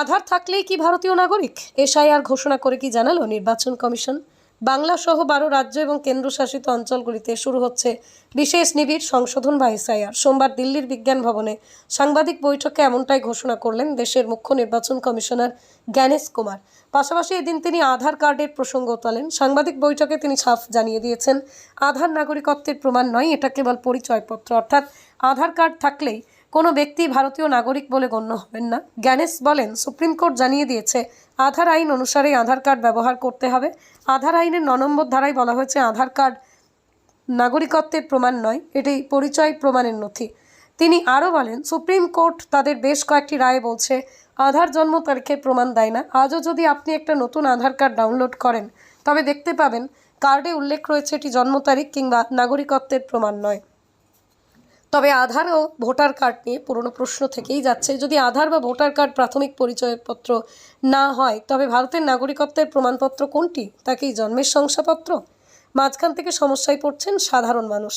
আধার থাকলেই কি ভারতীয় নাগরিক? এসআইআর ঘোষণা করে কি জানালো নির্বাচন কমিশন? বাংলা সহ বারো রাজ্য এবং কেন্দ্রশাসিত অঞ্চলগুলিতে শুরু হচ্ছে বিশেষ নিবিড় সংশোধন বা এসআইআর। সোমবার দিল্লির বিজ্ঞান ভবনে সাংবাদিক বৈঠকে এমনটাই ঘোষণা করলেন দেশের মুখ্য নির্বাচন কমিশনার জ্ঞানেশ কুমার। পাশাপাশি এদিন তিনি আধার কার্ডের প্রসঙ্গ তোলেন। সাংবাদিক বৈঠকে তিনি সাফ জানিয়ে দিয়েছেন, আধার নাগরিকত্বের প্রমাণ নয়, এটা কেবল পরিচয়পত্র। অর্থাৎ আধার কার্ড থাকলেই কোনো ব্যক্তি ভারতীয় নাগরিক বলে গণ্য হবেন না। জ্ঞানেশ বলেন, সুপ্রিম কোর্ট জানিয়ে দিয়েছে, আধার আইন অনুসারে আধার কার্ড ব্যবহার করতে হবে। আধার আইনের ন নম্বর ধারায় বলা হয়েছে, আধার কার্ড নাগরিকত্বের প্রমাণ নয়, এটি পরিচয় প্রমাণের নথি। তিনি আরও বলেন, সুপ্রিম কোর্ট তাদের বেশ কয়েকটি রায়ে বলছে, আধার জন্ম তারিখের প্রমাণ দেয় না। আজও যদি আপনি একটা নতুন আধার কার্ড ডাউনলোড করেন, তবে দেখতে পাবেন, কার্ডে উল্লেখ রয়েছে এটি জন্ম তারিখ কিংবা নাগরিকত্বের প্রমাণ নয়। তবে আধার ও ভোটার কার্ড নিয়ে পুরনো প্রশ্ন থেকেই যাচ্ছে। যদি আধার বা ভোটার কার্ড প্রাথমিক পরিচয়পত্র না হয়, তবে ভারতের নাগরিকত্বের প্রমাণপত্র কোনটি? তাকেই জন্মের শংসাপত্র? মাঝখান থেকে সমস্যায় পড়ছেন সাধারণ মানুষ।